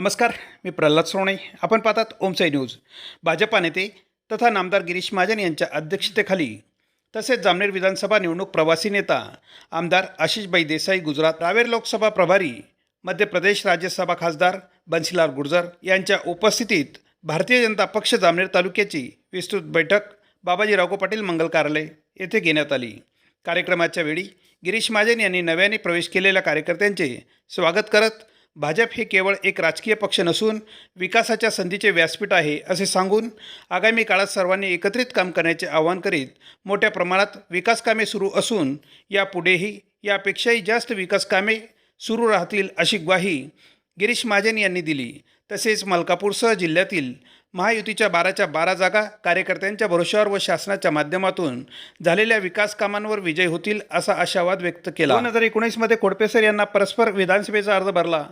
नमस्कार मी प्रल्हाद सोणे आपण पाहतात ओमसाई न्यूज. भाजपा नेते तथा नामदार गिरीश महाजन यांच्या अध्यक्षतेखाली तसेच जामनेर विधानसभा निवडणूक प्रवासी नेता आमदार आशिषबाई देसाई गुजरात रावेर लोकसभा प्रभारी मध्य प्रदेश राज्यसभा खासदार बन्सीलाल गुर्जर यांच्या उपस्थितीत भारतीय जनता पक्ष जामनेर तालुक्याची विस्तृत बैठक बाबाजी रावको पाटील मंगल कार्यालय येथे घेण्यात आली. कार्यक्रमाच्या वेळी गिरीश महाजन यांनी नव्याने प्रवेश केलेल्या कार्यकर्त्यांचे स्वागत करत भाजप हे केवळ एक राजकीय पक्ष नसून विकासाच्या संधीचे व्यासपीठ आहे असे सांगून आगामी काळात सर्वांनी एकत्रित काम करण्याचे आवाहन करीत मोठ्या प्रमाणात विकासकामे सुरू असून यापुढेही यापेक्षाही जास्त विकासकामे सुरू राहतील अशी ग्वाही गिरीश महाजन यांनी दिली. तसेच मलकापूरसह जिल्ह्यातील महायुतीच्या बाराच्या बारा जागा कार्यकर्त्यांच्या भरोश्यावर व शासनाच्या माध्यमातून झालेल्या विकास कामांवर विजय होतील असा आशावाद व्यक्त केला. दोन हजार एकोणीसमध्ये कोडपेसर यांना परस्पर विधानसभेचा अर्ज भरला.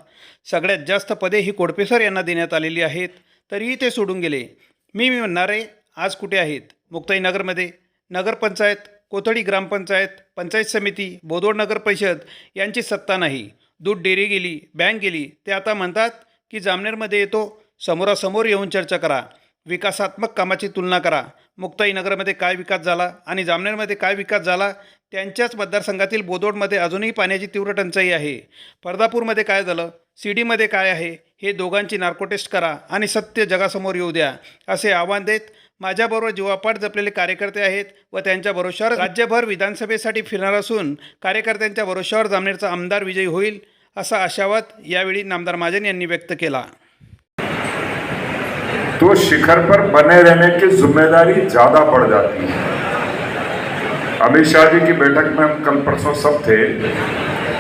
सगळ्यात जास्त पदे ही कोडपेसर यांना देण्यात आलेली आहेत तरीही ते सोडून गेले. मी मी म्हणणारे आज कुठे आहेत? मुक्ताईनगरमध्ये नगरपंचायत कोथळी ग्रामपंचायत पंचायत समिती बोदोड नगर परिषद यांची सत्ता नाही. दूध डेअरी गेली बँक गेली ते आता म्हणतात की जामनेरमध्ये येतो समोरासमोर येऊन चर्चा करा. विकासात्मक कामाची तुलना करा. मुक्ताईनगरमध्ये काय विकास झाला आणि जामनेरमध्ये काय विकास झाला त्यांच्याच मतदारसंघातील बोदोडमध्ये अजूनही पाण्याची तीव्र टंचाई आहे. फर्दापूरमध्ये काय झालं? सीडीमध्ये काय आहे? हे दोघांची नार्कोटेस्ट करा आणि सत्य जगासमोर येऊ द्या असे आव्हान देत माझ्याबरोबर जीवापाठ जपलेले कार्यकर्ते आहेत व त्यांच्या भरोशावर राज्यभर विधानसभेसाठी फिरणार असून कार्यकर्त्यांच्या भरोशावर जामनेरचा आमदार विजयी होईल असा आशावाद यावेळी नामदार महाजन यांनी व्यक्त केला. तो शिखर पर बने रहने की ज़िम्मेदारी ज़्यादा बढ़ जाती है। अमित शाह जी की बैठक में हम कल परसों सब थे।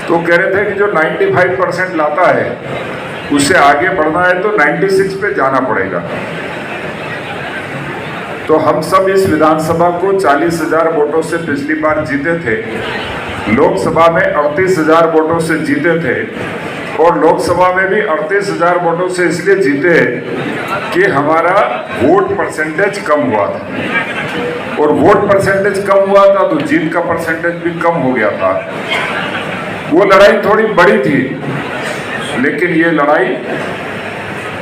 तो कह रहे थे कि जो 95 परसेंट लाता है उससे आगे बढ़ना है तो 96 पे जाना पड़ेगा। तो हम सब इस विधानसभा को चालीस हज़ार वोटों से पिछली बार जीते थे। लोकसभा में अड़तीस हज़ार वोटों से जीते थे। और लोकसभा में भी अड़तीस हज़ार वोटों से इसलिए जीते कि हमारा वोट परसेंटेज कम हुआ था। और वोट परसेंटेज कम हुआ था तो जीत का परसेंटेज भी कम हो गया था। वो लड़ाई थोड़ी बड़ी थी, लेकिन ये लड़ाई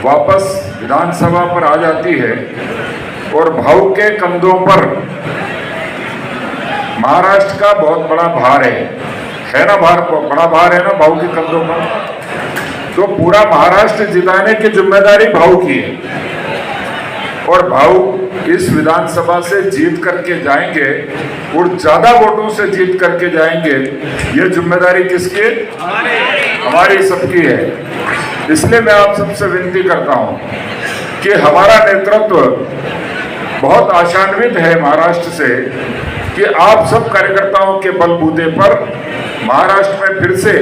वापस विधानसभा पर आ जाती है और भाव के कंधों पर महाराष्ट्र का बहुत बड़ा भार है। है ना भार, बड़ा भार है ना भाव के कंधों पर? तो पूरा महाराष्ट्र जिताने की ज़िम्मेदारी भाव की है। और भाव इस विधानसभा से जीत करके जाएँगे, और ज़्यादा वोटों से जीत करके जाएँगे, ये ज़िम्मेदारी किसकी हमारी सबकी है। इसलिए मैं आप सबसे विनती करता हूँ कि हमारा नेतृत्व बहुत आशान्वित है महाराष्ट्र से, कि आप सब कार्यकर्ताओं के बलबूते पर महाराष्ट्र में फिर से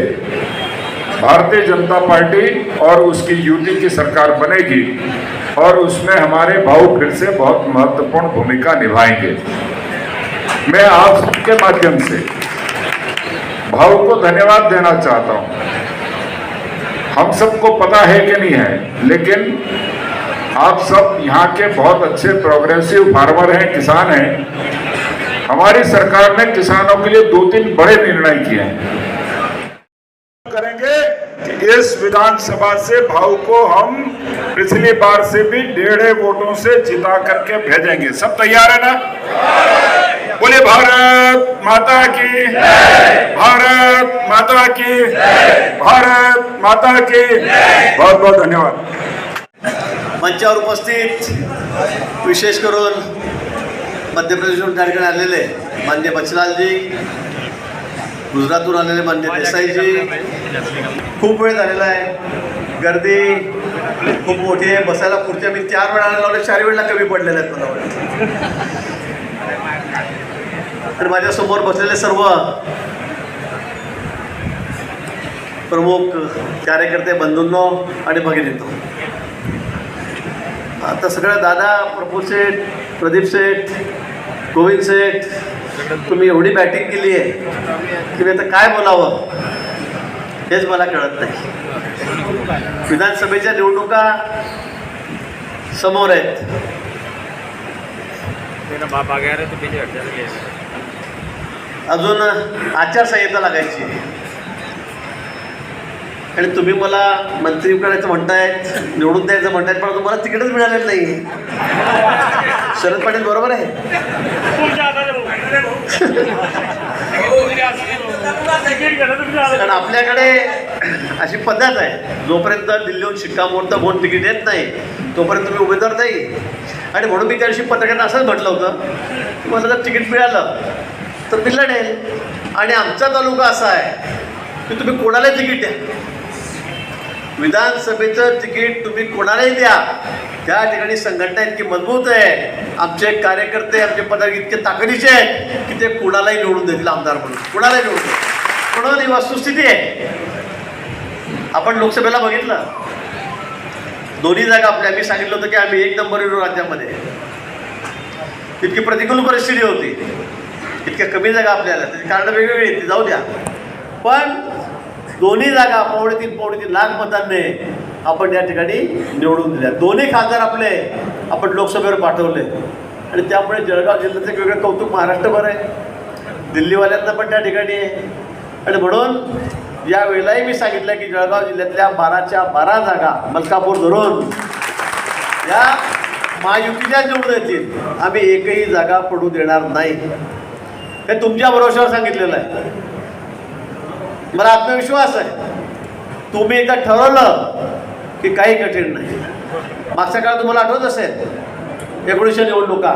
भारतीय जनता पार्टी और उसकी यूटी की सरकार बनेगी और उसमें हमारे भाव फिर से बहुत महत्वपूर्ण भूमिका निभाएँगे। मैं आप सबके माध्यम से भाव को धन्यवाद देना चाहता हूँ। हम सबको पता है कि नहीं है, लेकिन आप सब यहाँ के बहुत अच्छे प्रोग्रेसिव फार्मर हैं, किसान हैं। हमारी सरकार ने किसानों के लिए दो तीन बड़े निर्णय किए हैं। करेंगे। इस विधानसभा से भाव को हम पिछली बार से भी डेढ़ वोटों से जिता करके भेजेंगे। सब तैयार है ना? बोले भारत माता की भारत माता की भारत माता की। बहुत बहुत धन्यवाद। मंचावर उपस्थित, विशेष करून मध्य त्या ठिकाणी आलेले मान्य बचलालजी गुजरातहून आलेले मान्य देसाईजी. खूप वेळ झालेला आहे. गर्दी खूप मोठी आहे. बसायला खुर्च्या मी चार वेळा लावले चार वेळेला कमी पडलेल्या आहेत मला वाटतं. तर माझ्यासमोर बसलेले सर्व प्रमुख कार्यकर्ते बंधूंनो आणि भगिनींनो. आता सगळं दादा प्रफुल शेठ प्रदीप शेठ गोविंद शेठ तुम्ही एवढी बॅटिंग केली आहे की मी आता काय बोलावं? हेच मला कळत नाही. विधानसभेच्या निवडणुका समोर आहेत. अजून आचारसंहिता लागायची. आणि तुम्ही मला मंत्री करायचं म्हणतायत निवडून द्यायचं म्हणतायत पण तुम्हाला तिकीटच मिळालेलं नाही. शरद पाटील बरोबर आहे. कारण आपल्याकडे अशी पद्धत आहे. जोपर्यंत दिल्लीहून शिक्कामोर्तब होऊन तिकीट येत नाही तोपर्यंत तुम्ही उमेदवार नाही. आणि म्हणून मी त्या दिवशी पत्रकारांना असंच म्हटलं होतं. की मला जर तिकीट मिळालं तर मी लढेल आणि आमचा तालुका असा आहे की तुम्ही कोणालाही तिकीट द्या. विधानसभेचं तिकीट तुम्ही कोणालाही द्या. त्या ठिकाणी संघटना इतकी मजबूत आहे. आमचे कार्यकर्ते आमचे पदाधिकारी इतके ताकदीचे आहेत की ते कुणालाही निवडून देतील आमदार म्हणून. कुणालाही निवडून देतील. म्हणून ही वस्तुस्थिती आहे? आपण लोकसभेला बघितलं. दोन्ही जागा आपल्या मी सांगितलं होतं की आम्ही एक नंबर येऊ राज्यामध्ये. इतकी प्रतिकूल परिस्थिती होती. इतक्या कमी जागा आपल्याला. त्याची कारणं वेगवेगळी आहेत ती जाऊ द्या. पण दोन्ही जागा पावणे तीन पावणे तीन लाख मतांनी आपण या ठिकाणी निवडून दिल्या. दोन्ही खासदार आपले आपण लोकसभेवर पाठवले. आणि त्यामुळे जळगाव जिल्ह्याचं एक वेगळं कौतुक महाराष्ट्रभर आहे. दिल्लीवाल्यांना पण त्या ठिकाणी आहे. आणि म्हणून यावेळेलाही मी सांगितलं की जळगाव जिल्ह्यातल्या बाराच्या बारा जागा मलकापूर धरून या महायुतीच्या निवडून येतील आम्ही एकही जागा पडू देणार नाही. हे तुमच्या भरोश्यावर सांगितलेलं आहे. मला आत्मविश्वास आहे. तुम्ही एकदा ठरवलं की काही कठीण नाही. मागच्या काळात तुम्हाला आठवत असेल? एकोणीसशे निवडणुका.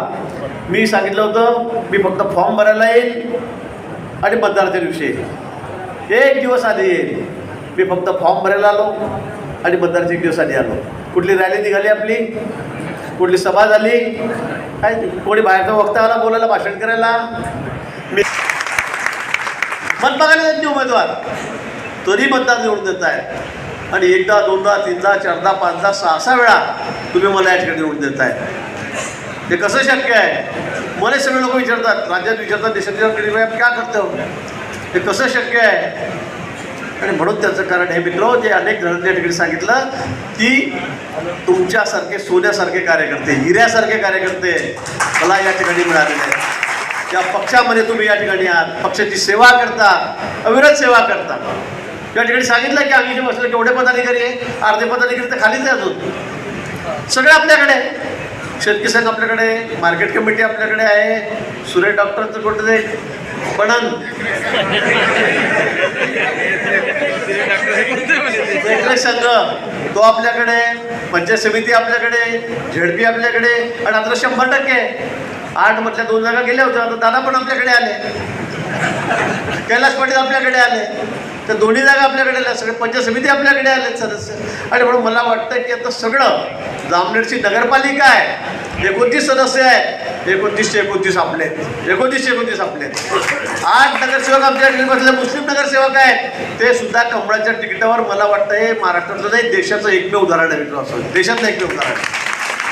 मी सांगितलं होतं मी फक्त फॉर्म भरायला येईल आणि मतदानाच्या दिवशी येईल. एक दिवस आधी येईल. मी फक्त फॉर्म भरायला आलो आणि मतदानाच्या एक दिवस आधी आलो. कुठली रॅली निघाली आपली? कुठली सभा झाली? काय कोणी बाहेरचा वक्ता आला बोलायला भाषण करायला? मी मत बघायला जात नाही उमेदवार. तरी मतदार निवडून देत आहे आणि एकदा दोनदा तीनदा चारदा पाचदा सहा सहा वेळा तुम्ही मला या ठिकाणी निवडून देत आहे ते कसं शक्य आहे? मला सगळे लोक विचारतात राज्यात विचारतात देशात विचारतात काय करतो हो? हे? कसं शक्य आहे? आणि म्हणून त्याचं कारण हे मित्र जे अनेक जणांनी या ठिकाणी सांगितलं की तुमच्यासारखे सोन्यासारखे कार्यकर्ते हिऱ्यासारखे कार्यकर्ते मला या ठिकाणी मिळालेले आहेत. त्या पक्षामध्ये तुम्ही या ठिकाणी आहात. पक्षाची सेवा करता अविरत सेवा करता. त्या ठिकाणी सांगितलं की आम्ही जे बसलं केवढे पदाधिकारी आहे अर्धे पदाधिकारी तर खालीच आहे अजून. सगळे आपल्याकडे आहे. शेतकी संघ आपल्याकडे मार्केट कमिटी आपल्याकडे आहे सुरेश डॉक्टरचं कुठं ते पणन. संघ. तो आपल्याकडे पंचायत समिती आपल्याकडे झेडपी आपल्याकडे आणि आता शंभर टक्के आठ मधल्या दोन जागा गेल्या होत्या आता दादा पण आपल्याकडे आले. कैलास पाटील आपल्याकडे आले. तर दोन्ही जागा आपल्याकडे आल्या सगळे पंचायत समिती आपल्याकडे आले सदस्य आणि म्हणून मला वाटतं की आता सगळं जामनेरची नगरपालिका आहे एकोणतीस सदस्य आहे एकोणतीसशे एकोणतीस आपले आहेत. एकोणतीसशे एकोणतीस आपले आहेत. आठ नगरसेवक आमच्याकडे बसले मुस्लिम नगरसेवक आहेत. ते सुद्धा कमळाच्या तिकिटावर मला वाटतं हे महाराष्ट्राचं नाही देशाचं एकमेव उदाहरण आहे मित्र असं देशातलं एकमेव उदाहरण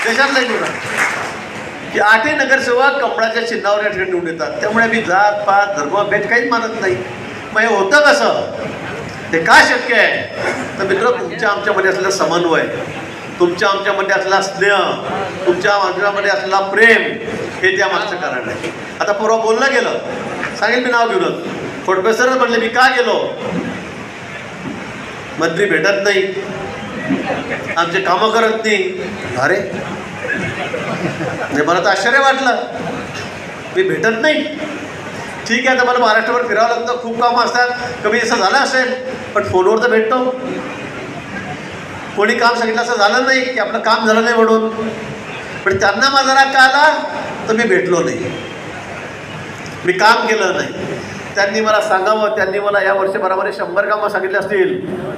देशातलं एक उदाहरण की आठही नगरसेवक कमळाच्या चिन्हावर या ठिकाणी निवडून येतात. त्यामुळे आम्ही जात पात धर्मभेद काहीच मानत नाही. मग होतं कसं? ते का शक्य आहे? तर मित्र तुमच्या आमच्यामध्ये असलेला समन्वय तुमच्या आमच्यामध्ये असला स्नेह तुमच्या आमच्यामध्ये असला प्रेम हे त्या मागचं कारण आहे. आता परवा बोललं गेलं. सांगेल मी नाव घेऊनच. खोडपेसरच म्हटले मी का गेलो? मंत्री भेटत नाही. आमचे कामं करत नाही. अरे म्हणजे मला तर आश्चर्य वाटलं. मी भेटत नाही. ठीक आहे तर मला महाराष्ट्रावर फिरावं लागतं. खूप कामं असतात. कमी असं झालं असेल पण फोनवर तर भेटतो. कोणी काम सांगितलं असं झालं नाही की आपलं काम झालं नाही म्हणून. पण त्यांना माझा राग का आला? तर मी भेटलो नाही. मी काम केलं नाही. त्यांनी मला सांगावं त्यांनी मला या वर्षभरामध्ये शंभर कामं सांगितले असतील.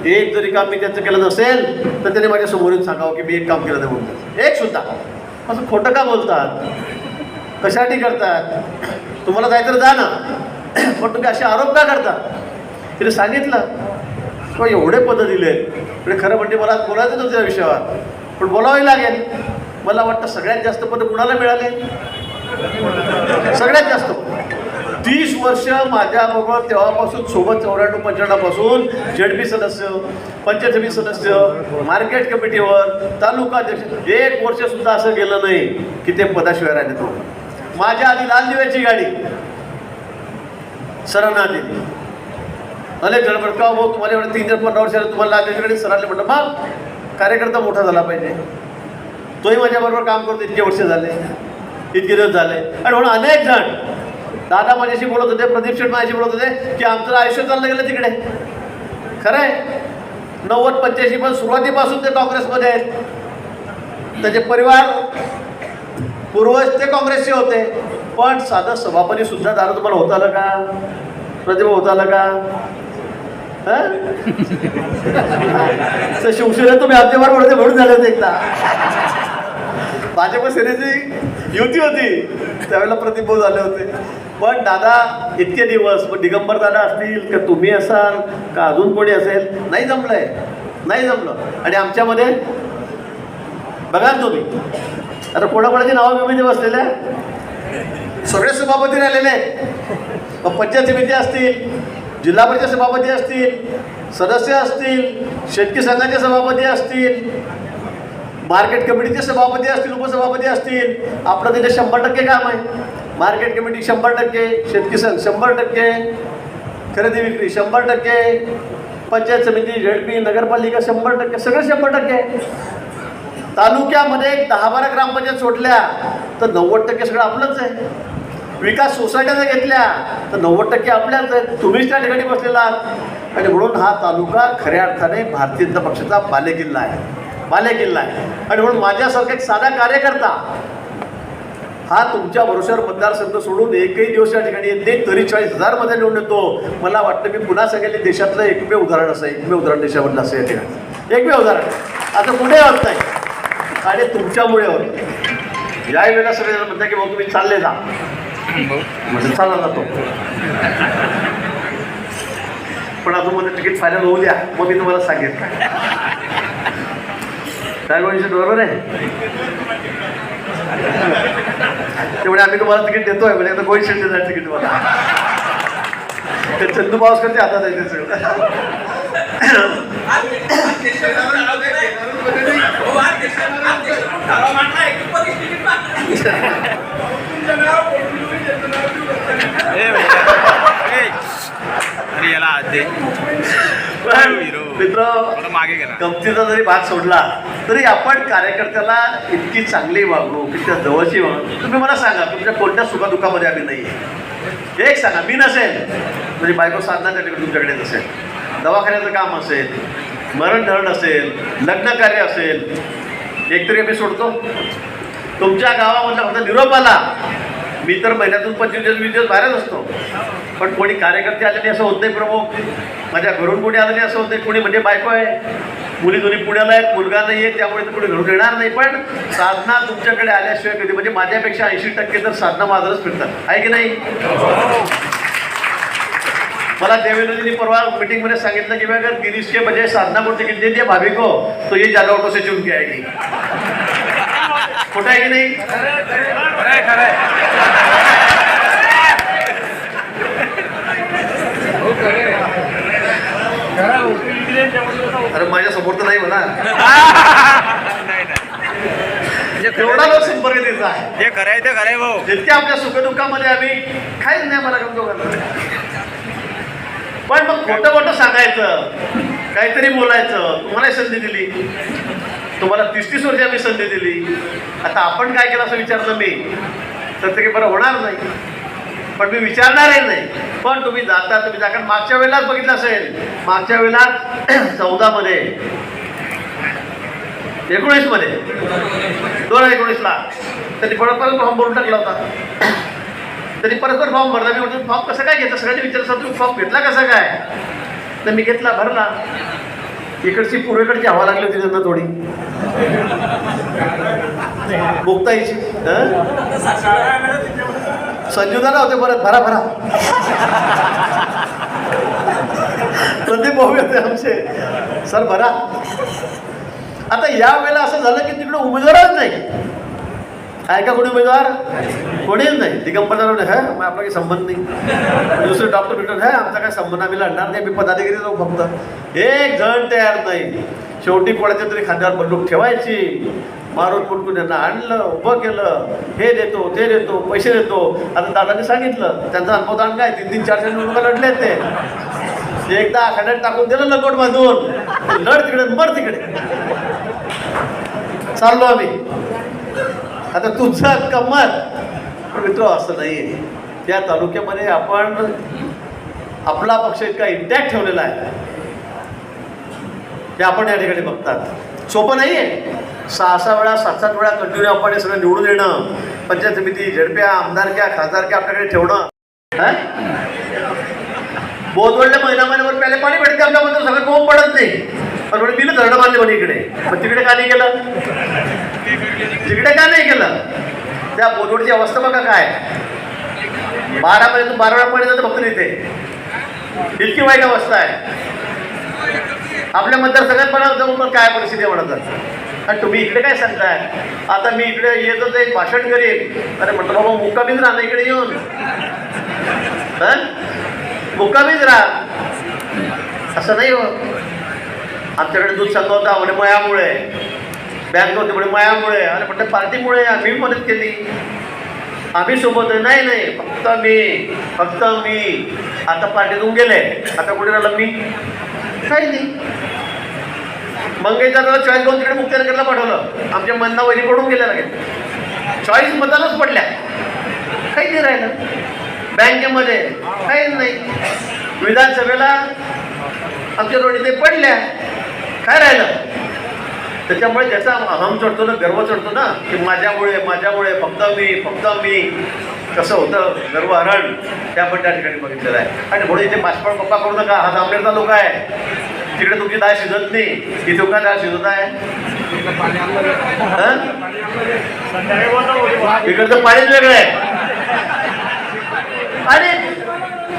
एक जरी काम मी त्यांचं केलं नसेल तर त्यांनी माझ्या समोरून सांगावं की मी एक काम केलं नाही म्हणून. एक सुद्धा. असं खोटं का बोलतात? कशासाठी करतात? तुम्हाला जायचं जा ना. पण तुम्ही असे आरोप का करता? तिने सांगितलं किंवा एवढे पदं दिले म्हणजे खरं म्हणजे मला बोलायचं नव्हतं त्या विषयावर. पण बोलावंही लागेल. मला वाटतं सगळ्यात जास्त पदं कुणाला मिळाले? सगळ्यात जास्त. तीस वर्ष माझ्याबरोबर तेव्हापासून सोबत चौऱ्याण्णव पंच्याण्णवपासून जेडपी सदस्य पंचायत समिती सदस्य मार्केट कमिटीवर तालुका अध्यक्ष एक वर्षसुद्धा असं गेलं नाही की ते पदाशिवाय राहिले तो माझ्या आधी लाल दिव्याची गाडी. सरांना आली अरे गडबड का भाऊ तुम्हाला एवढं तीन जण पंधरा वर्ष झाले, तुम्हाला त्याच्याकडे सरांनी म्हटलं मग कार्यकर्ता मोठा झाला पाहिजे. तोही माझ्याबरोबर काम करतो इतके वर्ष झाले इतके दिवस झाले. आणि म्हणून अनेक जण दादा माझ्याशी बोलत होते प्रदीप शेठ माझ्याशी बोलत होते की आमचं आयुष्य चाललं गेलं तिकडे. खरं आहे नव्वद पंच्याऐंशी पण सुरुवातीपासून ते काँग्रेसमध्ये आहेत. त्याचे परिवार पूर्वज ते काँग्रेसचे होते. पण साधं सभापती सुद्धा तुम्हाला होत आलं का? प्रतिभा होत आलं का? हं? तर शिवसेना तुम्ही आमच्यावर म्हणून म्हणून झाले होते एकदा. भाजप सेनेची युती होती. त्यावेळेला प्रतिभाव झाले होते. पण दादा इतके दिवस मग दिगंबर दादा असतील का तुम्ही असाल का अजून कोणी असेल? नाही जमलंय. नाही जमलं. आणि आमच्यामध्ये बघा तुम्ही. आता कोणाकोणाची नावं कमी बसलेल्या? सगळे सभापती राहिलेले मग पंचायत समिती असतील जिल्हा परिषद सभापती असतील सदस्य असतील शेतकरी संघाचे सभापती असतील मार्केट कमिटीचे सभापती असतील उपसभापती असतील आपलं त्याचे शंभर टक्के काम आहे. मार्केट कमिटी शंभर टक्के शेतकरी संघ शंभर टक्के खरेदी विक्री शंभर टक्के पंचायत समिती झेडपी नगरपालिका शंभर टक्के सगळं शंभर टक्के. तालुक्यामध्ये दहा बारा ग्रामपंचायत सोडल्या तर नव्वद टक्के सगळं आपलंच आहे. विकास सोसायट्या जर घेतल्या तर नव्वद टक्के आपल्याच आहेत. तुम्हीच त्या ठिकाणी बसलेला आहात. आणि म्हणून हा तालुका खऱ्या अर्थाने भारतीय जनता पक्षाचा बालेकिल्ला आहे. बालेकिल्ला आहे. आणि म्हणून माझ्यासारखा एक साधा कार्यकर्ता हा तुमच्या भरोश्यावर मतदारसंघ सोडून एकही दिवस या ठिकाणी येत नाही तरी चाळीस हजारमध्ये निवडून येतो. मला वाटतं मी पुन्हा सांगेल देशातलं एकमेव उदाहरण असं एकमेव उदाहरण देशामधलं असं या ठिकाणी. एकमेव उदाहरण. आता कुठे होत नाही आणि तुमच्यामुळे होत. याही वेळेला सगळे जण म्हणतात की भाऊ तुम्ही चालले जा. म्हणजे चालला जातो पण अजून मध्ये तिकीट फायनल होऊ द्या. मग मी तुम्हाला सांगेन काय बरोबर आहे. तेवढे आम्ही तुम्हाला तिकीट देतोय. म्हणजे आता गोळी शेट देणार तिकीट तुम्हाला ते चंदू पावसकरच्या हातात आहे ते सगळं. अरे याला हात दे मित्र मागे गेला गमतीचा जरी भाग सोडला तरी आपण कार्यकर्त्याला इतकी चांगली वागणूक इतक्या जवळची वागणूक तुम्ही मला सांगा तुमच्या कोणत्या सुखदुःखामध्ये आम्ही नाही आहे एक सांगा मी नसेल. म्हणजे बायको साधना तुमच्याकडे नसेल. दवाखान्याचं काम असेल मरण धरण असेल लग्न कार्य असेल एकतरी आम्ही सोडतो. तुमच्या गावामधला फक्त निरोप आला मी तर महिन्यातून पंचवीस दिवस वीस दिवस बाहेरच असतो. पण कोणी कार्यकर्ते आले नाही असं होत नाही प्रमुख. माझ्या घरून कोणी आलं नाही असं होत नाही. कोणी म्हणजे बायको आहे. मुली दोन्ही पुण्याला आहेत मुलगा नाही आहे त्यामुळे तर कोणी घरून येणार नाही. पण साधना तुमच्याकडे आल्याशिवाय कधी म्हणजे माझ्यापेक्षा ऐंशी टक्के तर साधना माझरच फिरतात. आहे की नाही? मला देवेंद्रजींनी परवा मीटिंगमध्ये सांगितलं की मैं अगर गिरीश के बजाय साधना को टिकट दे दिया भाभी को तो ये ज्यादा ऑटो से चुन के. आएगी खोटा आहे की नाही? अरे माझ्यासमोर तर नाही म्हणा. जे एवढा लोक संपर्क द्यायचा आहे. जे खरंय ते खरंय भाऊ. जितक्या आपल्या सुखदुःखामध्ये आम्ही काहीच नाही मला गमतो पण मग खोटं मोठं सांगायचं. काहीतरी बोलायचं. तुम्हालाही संधी दिली. तुम्हाला तीस तीस वर्ष आम्ही संधी दिली. आता आपण काय केलं असं विचारलं मी. तर ते काही बरं होणार नाही. पण मी विचारणारही नाही. पण तुम्ही जाता तुम्ही जा. कारण मागच्या वेळेलाच बघितलं असेल. मागच्या वेळेला चौदामध्ये. एकोणीसमध्ये. दोन हजार एकोणीसला. त्यांनी परत परत फॉर्म भरून टाकला होता. त्यांनी परत फॉर्म भरला. मी म्हणतो फॉर्म कसं काय घेतलं सगळ्यांनी विचारलं सर तुम्ही फॉर्म घेतला कसा काय? तर मी घेतला भरला. इकडची पूर्वेकडची हवा लागली होती त्यांना थोडी. बोगता हं? संजूदाला होते परत भरा भरा. संदीप भाऊ होते आमचे. सर भरा. आता या वेळेला असं झालं की तिकडे उमेदवारच नाही. काय का कोणी उमेदवार? कोणीच नाही दिगंबर जाधव हा? मग आपला काही संबंध नाही. दुसरे डॉक्टर भेटून हा? आमचा काय संबंध आम्ही लढणार नाही आम्ही पदाधिकारी जाऊ फक्त. एक जण तयार नाही. शेवटी कोणाच्या तरी खांद्यावर बंदूक ठेवायची. मारून कुटकून यांना आणलं उभं केलं. हे देतो ते देतो पैसे देतो. आता दादाने सांगितलं त्यांचा अनुभव काय? तीन तीन चार चार लढले ते? एकदा आखाड्यात टाकून दिलं लकोट बांधून लढ तिकडे मर तिकडे. चाललो आम्ही. आता तुझं कमर पण मित्र असं नाही त्या तालुक्यामध्ये आपण आपला पक्ष इतका इंटॅक्ट ठेवलेला आहे. ते आपण या ठिकाणी बघतात. सोपं नाही आहे सहा सहा वेळा सात सात वेळा कंटिन्यू आपण हे सगळं निवडून येणं. पंचायत समिती झडप्या आमदारक्या खासदारक्या आपल्याकडे ठेवणं. बोधवडल्या महिना महिन्यावर प्याले पाणी भेटते आपल्यामध्ये सगळं कोंब पडत नाही. पण म्हणे मी धरणं बांधले म्हणे इकडे. पण तिकडे का नाही गेलं तिकडे का नाही गेलं त्या बोधवडची अवस्था बघा काय. बारा पर्यंत बारा वेळा पाणी बघतो फक्त इथे इतकी वाईट अवस्था आहे. आपल्या मतदारसंघात पण जाऊन मग काय परिस्थिती म्हणतात. आणि तुम्ही इकडे काय सांगताय? आता मी इकडे येतच एक भाषण करीन. अरे म्हटलं बाबा मुक्कामीच राहा ना इकडे येऊन. मुक्कामीच राहा. असं नाही हो. आमच्याकडे दूध संघ होता म्हणे बँक नव्हती म्हणजे मायामुळे आणि म्हटलं पार्टीमुळे आम्ही मदत केली. आम्ही सोबत आहे. नाही नाही फक्त मी फक्त मी. आता पार्टीतून गेले. आता कुठे राहिलं मी? काही नाही. मंगेशला चॉईस घेऊन तिकडे मुक्तिनगरला पाठवलं. आमच्या मन्ना वैरी पडून गेल्या लागेल चॉईस मतानच पडल्या. काही नाही राहिलं. बँकेमध्ये काहीच नाही. विधानसभेला आमच्या रोडी ते पडल्या. काय राहिलं? त्याच्यामुळे त्याचा अहम चढतो ना गर्व चढतो ना की माझ्यामुळे माझ्यामुळे फक्त मी फक्त मी. कसं होतं गर्वहरण ते आपण त्या ठिकाणी बघितलेलं आहे. आणि म्हणून इथे पाचपळ पप्पा करू नका हा जांभळेरचा लोक आहे. तिकडे तुमची दाय शिजत नाही. इथे तुमका डाळ शिजत आहे. इकडचं पाणीच वेगळं आहे. आणि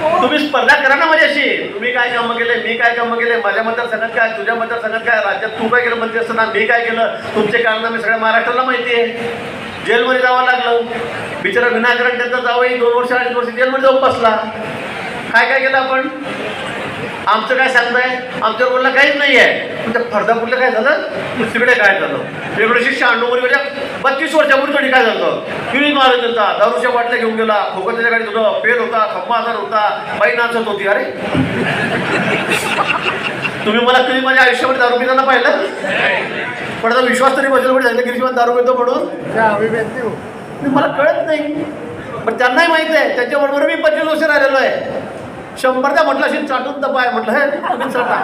तुम्ही स्पर्धा करा ना माझ्याशी. तुम्ही काय कामं केले मी काय कामं केले माझ्या मतदारसंघात काय तुझ्या मतदारसंघात काय राज्यात तू काय केलं म्हणजे मंत्री असताना मी काय केलं तुमचे कारनामे सगळ्या महाराष्ट्राला माहिती आहे. जेलमध्ये जावं लागलं. बिचारा विनाकारण त्यांचा जावंही दोन वर्ष अडीच वर्ष जेलमध्ये जाऊन बसला. काय काय केलं आपण? आमचं काय सांगताय आमच्यावर बोलला काहीच नाही आहे. त्या फरदापूरला काय झालं? तिकडे काय झालं? एकोणीसशे शहाण्णवमध्ये बत्तीस वर्षापूर्वी काय झालं? किरी महाराज होता दारूच्या बाटल्या घेऊन गेला खोकत्याच्या गाडीत होतं पेल होता खम्मा आजार होता बाई नाचत होती. अरे! तुम्ही मला कधी माझ्या आयुष्यामध्ये दारू पिताना पाहिलं? पण आता विश्वास तरी बसेल पण झालं गिरीशमान दारू पितो म्हणून. मला कळत नाही. पण त्यांनाही माहीत आहे त्याच्याबरोबर मी पंचवीस वर्ष राहिलेलो आहे. शंभर द्या म्हटलं असेल चाटून तर पाय म्हटलं हे तुम्ही चाटा.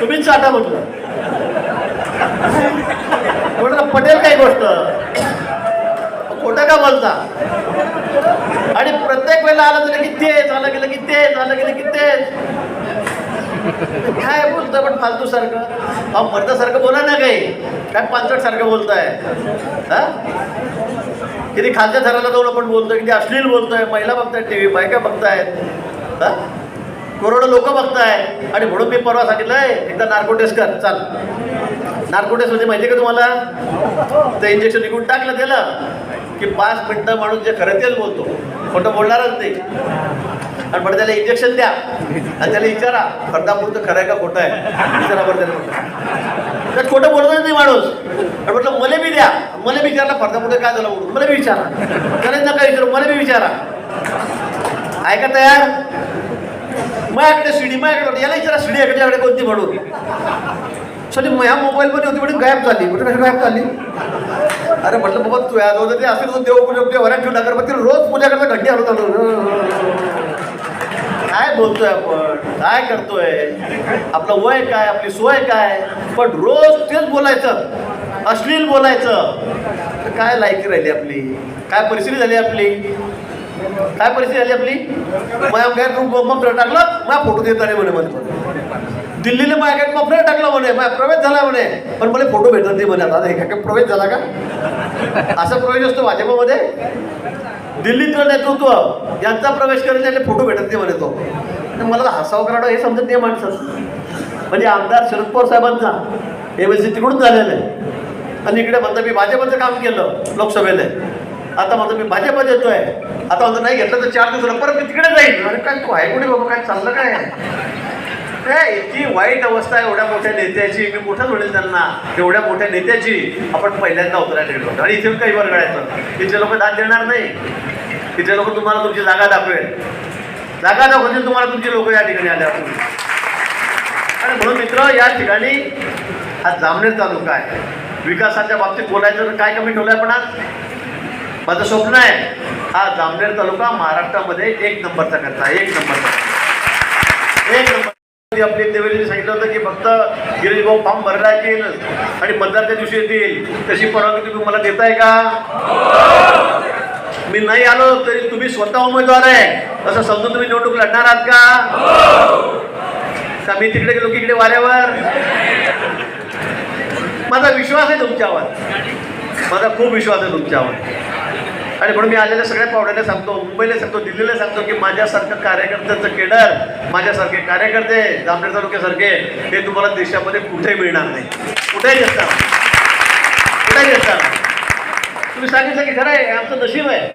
तुम्हीच चाटा म्हटलं. म्हटलं पटेल काही गोष्ट. खोटं का बोलता? आणि प्रत्येक वेळेला आलं तरी की तेच आलं गेलं की तेच आलं गेलं की तेच. काय बोलतोय पण फालतू सारखं अहो मर्दासारखं बोला ना काही. काय पांचट सारखं बोलताय? हा? किती खालच्या थराला जाऊन आपण बोलतोय किती अश्लील बोलतोय महिला बघतायत टी व्ही बायका बघतायत. हा? करोडो लोक बघतायत. आणि म्हणून मी परवा सांगितलंय एकदा नार्को टेस्ट कर चाल. नार्को टेस्ट म्हणजे माहिती आहे का तुम्हाला? ते इंजेक्शन निघून टाकलं त्याला की पाच मिनटं माणूस जे खरं तेच बोलतो. खोटं बोलणारच नाही. आणि बरं त्याला इंजेक्शन द्या. आणि त्याला विचारा फरदापुरतं खरं आहे का खोटं आहे? विचारा बरं त्याला तर खोटं बोलतच नाही माणूस. म्हटलं मला बी द्या. मला बी विचारला फरदापुरतं काय झालं? म्हणून. मला बी विचारा. त्याला नका विचारू मला बी विचारा. ऐका तयार? माझ्याकडे शिडी माझ्याकडे याला विचारा शिडी याकडे कोणती म्हणून. सॉरी ह्या मोबाईलमध्ये होती म्हणून गायब झाली. म्हटलं कशी गायब झाली. अरे म्हटलं बाबा तू या होतं ते असेल तर देव पूजा पूजा वरात ठेवून रोज पूजा करता घंटी हलवत आलो काय बोलतोय आपण? काय करतोय? आपलं वय काय आपली सोय काय? पण रोज तेच बोलायचं. अश्लील बोलायचं. तर काय लायकी राहिली आपली? काय परिस्थिती झाली आपली? काय परिस्थिती झाली आपली? माझ्या गॅट मग टाकलं माझा फोटो देत आले म्हणे मध्ये दिल्लीला माझ्या गॅट मग टाकलं म्हणे माझा प्रवेश झाला म्हणे. पण मला फोटो भेटत नाही म्हणे. आता हे काय प्रवेश झाला का? असा प्रवेश असतो भाजपमध्ये? दिल्लीतलं नेतृत्व यांचा प्रवेश करेल त्याने फोटो भेटत ते म्हणे तो. तर मला हसाव हसावं हे समजत नाही माणसं. म्हणजे आमदार शरद पवार साहेबांचा एम एस सी तिकडून झालेलं आहे. आणि इकडे म्हणतं मी भाजपचं काम केलं लोकसभेला. आता म्हणतो मी भाजपत येतोय. आता म्हणतो नाही घेतलं तर चार दिवसाला परत मी तिकडे जाईल अरे काय तू आहे कुठे बाबा? काय चाललं काय? काय इतकी वाईट अवस्था आहे एवढ्या मोठ्या नेत्याची. मी मोठं म्हणेल त्यांना? एवढ्या मोठ्या नेत्याची. आपण पहिल्यांदा उतरायला गेलो आणि इथे काही वर्गायचं इथले लोक दाद देणार नाही. तिथे लोक तुम्हाला तुमची जागा दाखवेल. जागा दाखवतील तुम्हाला तुमची लोक या ठिकाणी आल्या आणि म्हणून मित्र या ठिकाणी हा जामनेर तालुका आहे. विकासाच्या बाबतीत बोलायचं तर काय कमी ठेवलंय आपण आज? माझं स्वप्न आहे हा जामनेर तालुका महाराष्ट्रामध्ये एक नंबरचा करता. एक नंबरचा. एक नंबर. आपली देवेलीने सांगितलं होतं की फक्त गिरीश भाऊ फॉर्म भरला येईल आणि मतदारच्या दिवशी येतील तशी परवानगी तुम्ही मला देताय का? मी नाही आलो तरी तुम्ही स्वतः उमेदवार आहे. असं समजून तुम्ही निवडणूक लढणार आहात का? का मी तिकडे गेलो की इकडे वाऱ्यावर? माझा विश्वास आहे तुमच्यावर. माझा खूप विश्वास आहे तुमच्यावर. आणि म्हणून मी आलेल्या सगळ्या पाहुण्याला सांगतो मुंबईला सांगतो दिल्लीला सांगतो की माझ्यासारखं कार्यकर्त्याचं केडर माझ्यासारखे कार्यकर्ते जामनेर तालुक्यासारखे ते तुम्हाला देशामध्ये कुठे मिळणार नाही. कुठे असतात कुठे असतात तुम्ही सांगितलं की खरं आहे आमचं नशीब आहे.